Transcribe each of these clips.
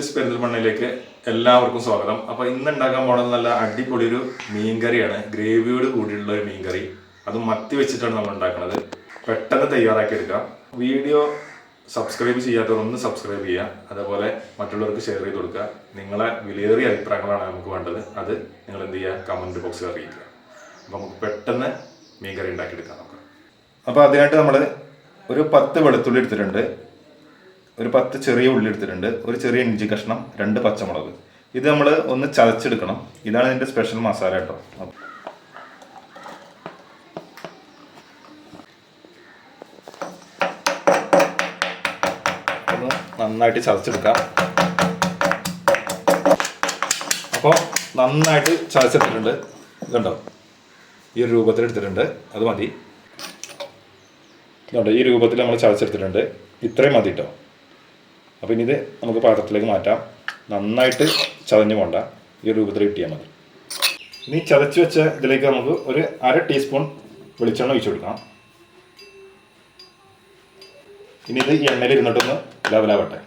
Dishes പെരിന്തൽമണ്ണയിലേക്ക് എല്ലാവർക്കും സ്വാഗതം. അപ്പോൾ ഇന്ന് ഉണ്ടാക്കാൻ പോകുന്നത് നല്ല അടിപൊളി ഒരു മീൻകറിയാണ്. ഗ്രേവിയോട് കൂടിയുള്ള ഒരു മീൻകറി. അത് മത്തി വെച്ചിട്ടാണ് നമ്മൾ ഉണ്ടാക്കുന്നത് പെട്ടെന്ന് തയ്യാറാക്കി എടുക്കാം. വീഡിയോ സബ്സ്ക്രൈബ് ചെയ്യാത്തവർ ഒന്ന് സബ്സ്ക്രൈബ് ചെയ്യുക. അതേപോലെ മറ്റുള്ളവർക്ക് ഷെയർ ചെയ്ത് കൊടുക്കുക. നിങ്ങളെ വിലയേറിയ അഭിപ്രായങ്ങളാണ് നമുക്ക് വേണ്ടത്. അത് നിങ്ങൾ എന്ത് ചെയ്യുക? കമന്റ് ബോക്സിൽ അറിയിക്കുക. അപ്പോൾ നമുക്ക് പെട്ടെന്ന് മീൻകറി ഉണ്ടാക്കിയെടുക്കാം നമുക്ക് അപ്പോൾ അതിനായിട്ട് നമ്മൾ ഒരു പത്ത് വെളുത്തുള്ളി എടുത്തിട്ടുണ്ട്. ഒരു പത്ത് ചെറിയ ഉള്ളി എടുത്തിട്ടുണ്ട്. ഒരു ചെറിയ ഇഞ്ചി കഷ്ണം രണ്ട് പച്ചമുളക്. ഇത് നമ്മൾ ഒന്ന് ചതച്ചെടുക്കണം. ഇതാണ് ഇതിന്റെ സ്പെഷ്യൽ മസാല കേട്ടോ നന്നായിട്ട് ചതച്ചെടുക്കാം. അപ്പോൾ നന്നായിട്ട് ചതച്ചെടുത്തിട്ടുണ്ട്. ഇതുണ്ടോ? ഈ ഒരു രൂപത്തിൽ എടുത്തിട്ടുണ്ട്. അത് മതി. ഇതുണ്ടോ? ഈ രൂപത്തിൽ നമ്മൾ ചതച്ചെടുത്തിട്ടുണ്ട്. ഇത്രയും മതി കേട്ടോ അപ്പോൾ ഇനി ഇത് നമുക്ക് പാത്രത്തിലേക്ക് മാറ്റാം. നന്നായിട്ട് ചതഞ്ഞ് പോണ്ട. ഈ രൂപത്തിൽ കിട്ടിയാൽ മതി. ഇനി ചതച്ച് വെച്ച ഇതിലേക്ക് നമുക്ക് ഒരു അര ടീസ്പൂൺ വെളിച്ചെണ്ണ ഒഴിച്ചു കൊടുക്കാം ഇനി ഇത് ഈ എണ്ണയിൽ ഇരുന്നിട്ടൊന്ന് ലെവലാവട്ടെ.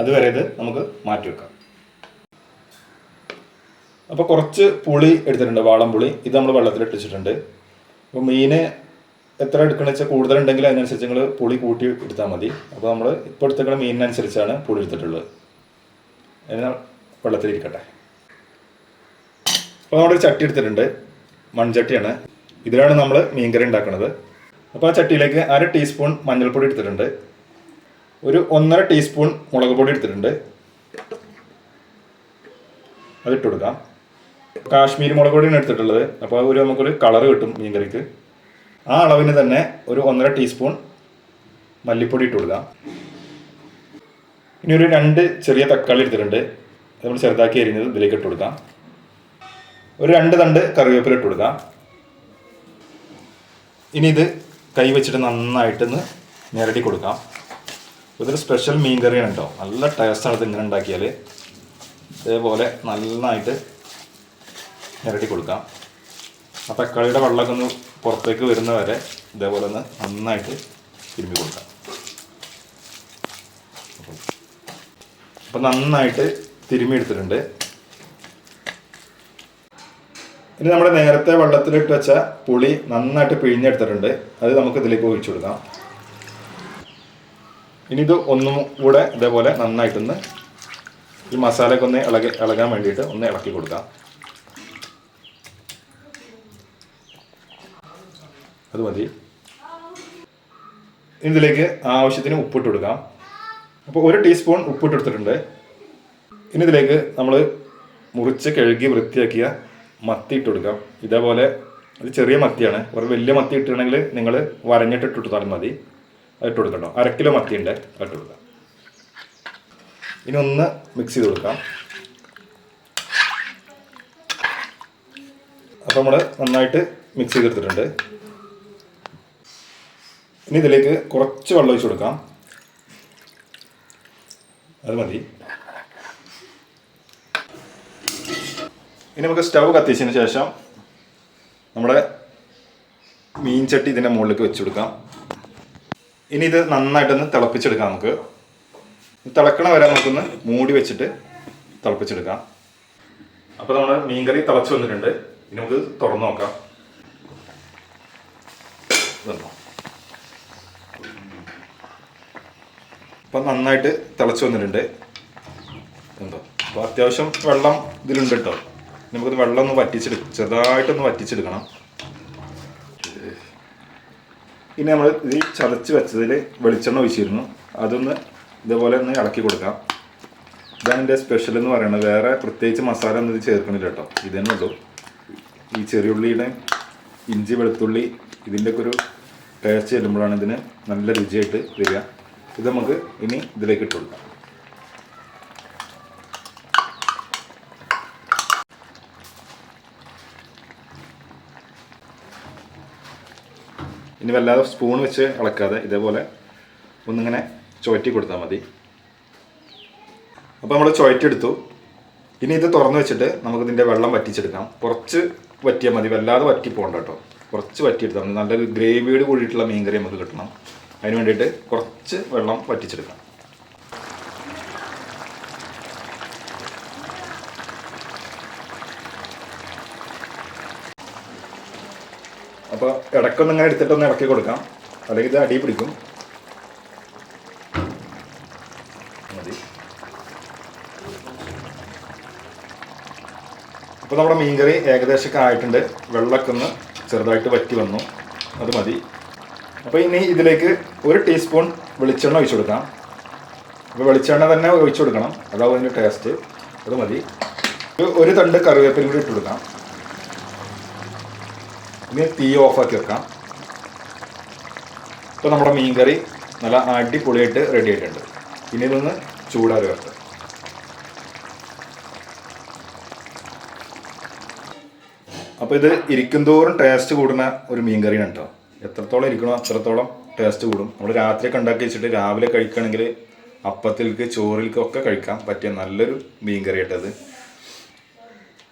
അതുവരെ ഇത് നമുക്ക് മാറ്റി വെക്കാം. അപ്പോൾ കുറച്ച് പുളി എടുത്തിട്ടുണ്ട്. വാളം പുളി ഇത് നമ്മൾ വെള്ളത്തിൽ ഇട്ടിച്ചിട്ടുണ്ട്. അപ്പോൾ മീന് എത്ര എടുക്കണമെന്ന് വെച്ചാൽ കൂടുതലുണ്ടെങ്കിൽ അതിനനുസരിച്ച് നിങ്ങൾ പുളി കൂട്ടി എടുത്താൽ മതി. അപ്പോൾ നമ്മൾ ഇപ്പോൾ എടുത്തേക്കുന്ന മീനിനനുസരിച്ചാണ് പുളി എടുത്തിട്ടുള്ളത്. അതിന് വെള്ളത്തിലിരിക്കട്ടെ അപ്പോൾ നമ്മളൊരു ചട്ടി എടുത്തിട്ടുണ്ട്. മൺചട്ടിയാണ്. ഇതിലാണ് നമ്മൾ മീൻകറി ഉണ്ടാക്കുന്നത് അപ്പോൾ ആ ചട്ടിയിലേക്ക് അര ടീസ്പൂൺ മഞ്ഞൾപ്പൊടി എടുത്തിട്ടുണ്ട്. ഒരു ഒന്നര ടീസ്പൂൺ മുളക് പൊടി എടുത്തിട്ടുണ്ട്. അതിട്ട് കൊടുക്കാം. കാശ്മീരി മുളക് പൊടിയാണ് എടുത്തിട്ടുള്ളത്. അപ്പോൾ ഒരു നമുക്കൊരു കളർ കിട്ടും മീൻകറിക്ക്. ആ അളവിന് തന്നെ ഒരു ഒന്നര ടീസ്പൂൺ മല്ലിപ്പൊടി ഇട്ട് കൊടുക്കാം. ഇനി ഒരു രണ്ട് ചെറിയ തക്കാളി എടുത്തിട്ടുണ്ട്. നമ്മൾ ചെറുതാക്കി അരിഞ്ഞത് ഇതിലേക്ക് ഇട്ട് കൊടുക്കാം. ഒരു രണ്ട് തണ്ട് കറിവേപ്പില ഇട്ട് കൊടുക്കാം. ഇനി ഇത് കൈ വെച്ചിട്ട് നന്നായിട്ടൊന്ന് ഞെരടി കൊടുക്കാം. ഇതൊരു സ്പെഷ്യൽ മീൻ കറിയാണ് കേട്ടോ. നല്ല ടേസ്റ്റാണ് ഇത് ഇങ്ങനെ ഉണ്ടാക്കിയാൽ ഇതേപോലെ നന്നായിട്ട് ഞെരടി കൊടുക്കാം. ആ തക്കാളിയുടെ വെള്ളമൊക്കെ ഒന്ന് പുറത്തേക്ക് വരുന്ന വരെ ഇതേപോലെ ഒന്ന് നന്നായിട്ട് തിരുമ്പി കൊടുക്കാം. അപ്പം നന്നായിട്ട് തിരുമ്മി എടുത്തിട്ടുണ്ട് ഇനി നമ്മുടെ നേരത്തെ വെള്ളത്തിലിട്ട് വെച്ച പുളി നന്നായിട്ട് പിഴിഞ്ഞെടുത്തിട്ടുണ്ട്. അത് നമുക്ക് ഇതിലേക്ക് ഒഴിച്ചു കൊടുക്കാം. ഇനി ഇത് ഒന്നും കൂടെ ഇതേപോലെ നന്നായിട്ടൊന്ന് ഈ മസാലയ്ക്കൊന്ന് ഇളകി ഇളകാൻ വേണ്ടിയിട്ട് ഒന്ന് ഇളക്കി കൊടുക്കാം. അത് മതി. ഇതിലേക്ക് ആവശ്യത്തിന് ഉപ്പിട്ട് കൊടുക്കാം. അപ്പോൾ ഒരു ടീസ്പൂൺ ഉപ്പിട്ട് എടുത്തിട്ടുണ്ട് ഇനി ഇതിലേക്ക് നമ്മൾ മുറിച്ച് കഴുകി വൃത്തിയാക്കിയ മത്തി ഇട്ട് കൊടുക്കാം. ഇതേപോലെ ഇത് ചെറിയ മത്തിയാണ്. ഒരു വലിയ മത്തി ഇട്ടിട്ടുണ്ടെങ്കിൽ നിങ്ങൾ വരഞ്ഞിട്ട് ഇട്ട് കൊടുത്താലും മതി. അത് ഇട്ട് കൊടുക്കണ്ടോ അര കിലോ മത്തി ഉണ്ട് ഇട്ട് കൊടുക്കാം. ഇനി ഒന്ന് മിക്സ് ചെയ്ത് കൊടുക്കാം. അപ്പോൾ നമ്മൾ നന്നായിട്ട് മിക്സ് ചെയ്തെടുത്തിട്ടുണ്ട്. ഇനി ഇതിലേക്ക് കുറച്ച് വെള്ളം ഒഴിച്ച് കൊടുക്കാം. അത് മതി. ഇനി നമുക്ക് സ്റ്റവ് കത്തിച്ചതിന് ശേഷം നമ്മുടെ മീൻ ചട്ടി ഇതിന്റെ മുകളിലേക്ക് വെച്ച് കൊടുക്കാം. ഇനി ഇത് നന്നായിട്ടൊന്ന് തിളപ്പിച്ചെടുക്കാം നമുക്ക്. തിളക്കണ വരെ നമുക്കൊന്ന് മൂടി വെച്ചിട്ട് തിളപ്പിച്ചെടുക്കാം. അപ്പോൾ നമ്മുടെ മീൻകറി തിളച്ച് വന്നിട്ടുണ്ട്. ഇനി നമുക്ക് തുറന്നു നോക്കാം. അപ്പം നന്നായിട്ട് തിളച്ച് വന്നിട്ടുണ്ട്. എന്തോ അപ്പോൾ അത്യാവശ്യം വെള്ളം ഇതിലുണ്ട് കേട്ടോ. നമുക്കത് വെള്ളം ഒന്ന് വറ്റിച്ചെടുക്കും ചെറുതായിട്ടൊന്ന് വറ്റിച്ചെടുക്കണം. ഇനി നമ്മൾ ഇത് ചതച്ച് വെച്ചതിൽ വെളിച്ചെണ്ണ ഒഴിച്ചിരുന്നു. അതൊന്ന് ഇതേപോലെ ഒന്ന് ഇളക്കി കൊടുക്കാം. ഇതാണ് എന്റെ സ്പെഷ്യൽ എന്ന് പറയുന്നത്. വേറെ പ്രത്യേകിച്ച് മസാല ഒന്നും ഇത് ചേർക്കണില്ല കേട്ടോ. ഇതന്നെ ഉള്ളൂ. ഈ ചെറിയുള്ളിയുടെ ഇഞ്ചി വെളുത്തുള്ളി ഇതിന്റെയൊക്കെ ഒരു ടേസ്റ്റ് ചെല്ലുമ്പോഴാണ് ഇതിന് നല്ല രുചിയായിട്ട് വരിക. ഇത് നമുക്ക് ഇനി ഇതിലേക്ക് ഇട്ട് കൊടുക്കാം. ഇനി വല്ലാതെ സ്പൂൺ വെച്ച് ഇളക്കാതെ ഇതേപോലെ ഒന്നിങ്ങനെ ചുവറ്റി കൊടുത്താൽ മതി. അപ്പോൾ നമ്മൾ ചുവറ്റെടുത്തു ഇനി ഇത് തുറന്നു വെച്ചിട്ട് നമുക്ക് ഇതിന്റെ വെള്ളം വറ്റിച്ചെടുക്കാം. കുറച്ച് വറ്റിയാൽ മതി. വല്ലാതെ വറ്റി പോകണ്ട കേട്ടോ. കുറച്ച് വറ്റിയെടുത്താൽ മതി. നല്ലൊരു ഗ്രേവിയോട് കൂടിയിട്ടുള്ള മീൻകറി നമുക്ക് കിട്ടണം. അതിന് വേണ്ടിയിട്ട് കുറച്ച് വെള്ളം വറ്റിച്ചെടുക്കാം. അപ്പോൾ ഇടക്കൊന്നും ഇങ്ങനെ എടുത്തിട്ടൊന്ന് ഇളക്കി കൊടുക്കാം. അല്ലെങ്കിൽ ഇത് അടി പിടിക്കും. മതി. അപ്പോൾ നമ്മുടെ മീൻകറി ഏകദേശമൊക്കെ ആയിട്ടുണ്ട്. വെള്ളമൊക്കെ ഒന്ന് ചെറുതായിട്ട് വറ്റി വന്നു. അത് മതി. അപ്പോൾ ഇനി ഇതിലേക്ക് ഒരു ടീസ്പൂൺ വെളിച്ചെണ്ണ ഒഴിച്ചു കൊടുക്കാം. അപ്പോൾ വെളിച്ചെണ്ണ തന്നെ ഒഴിച്ചു കൊടുക്കണം. അതാവും അതിന്റെ ടേസ്റ്റ് അത് മതി. ഒരു- തണ്ട് കറിവേപ്പിലും കൂടി ഇട്ട് കൊടുക്കാം. ഇനി തീ ഓഫാക്കി വെക്കാം. ഇപ്പോൾ നമ്മുടെ മീൻകറി നല്ല അടിപൊളിയായിട്ട് റെഡി ആയിട്ടുണ്ട്. ഇനി ഇതൊന്ന് ചൂടാറി വെക്കാം. അപ്പോൾ ഇത് ഇരിക്കും തോറും ടേസ്റ്റ് കൂടുന്ന ഒരു മീൻ കറിയാണ് കേട്ടോ. എത്രത്തോളം ഇരിക്കണോ അത്രത്തോളം ടേസ്റ്റ് കൂടും. നമ്മൾ രാത്രിയൊക്കെ ഉണ്ടാക്കി വെച്ചിട്ട് രാവിലെ കഴിക്കുകയാണെങ്കിൽ അപ്പത്തിൽക്ക് ചോറിൽക്ക് ഒക്കെ കഴിക്കാൻ പറ്റിയ നല്ലൊരു മീൻ കറി ആയിട്ടത്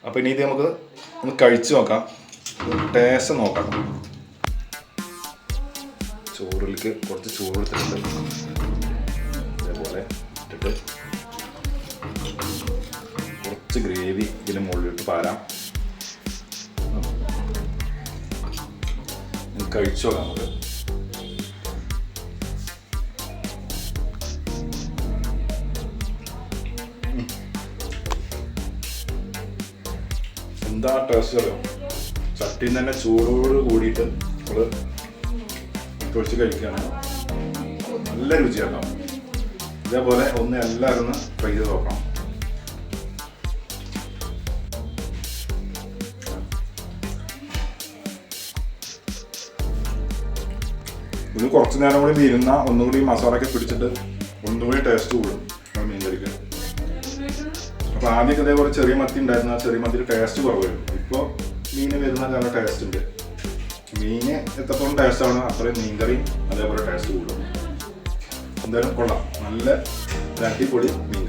അപ്പോൾ ഇനി ഇത് നമുക്ക് ഒന്ന് കഴിച്ചു നോക്കാം. ടേസ്റ്റ് നോക്കാം. ചോറിലേക്ക് കുറച്ച് ചോറ് എടുത്തിട്ടുണ്ട്. അതേപോലെ ഇട്ടിട്ട് കുറച്ച് ഗ്രേവി ഇതിന് മുകളിലിട്ട് പാരാം. കഴിച്ചു നമുക്ക്. എന്താ ടേസ്റ്റ് ചട്ടിയിൽ നിന്ന് തന്നെ ചൂടോട് കൂടിയിട്ട് നമ്മൾ പൊഴിച്ച് കഴിക്കുകയാണ്. നല്ല രുചിയാക്കാം. ഇതേപോലെ ഒന്ന് എല്ലാവരും ട്രൈ ചെയ്ത് നോക്കണം. ഇത് കുറച്ച് നേരം കൂടി ഇരുന്ന ഒന്നുകൂടി മസാലയൊക്കെ പിടിച്ചിട്ട് ഒന്നുകൂടി ടേസ്റ്റ് കൂടും. മീൻ കറിക്ക് അപ്പൊ ആദ്യമൊക്കെ ഇതേപോലെ ചെറിയ മത്തി ഉണ്ടായിരുന്ന. ആ ചെറിയ മത്തിയുടെ ടേസ്റ്റ് കുറവായിരുന്നു. ഇപ്പോൾ മീന് വരുന്ന നല്ല ടേസ്റ്റ് ഉണ്ട്. മീന് എത്രത്തോളം ടേസ്റ്റ് ആണ് അത്രയും മീൻ കറിയും അതേപോലെ ടേസ്റ്റ് കൂടും. എന്തായാലും കൊള്ളാം. നല്ല അടിപൊളി മീൻ.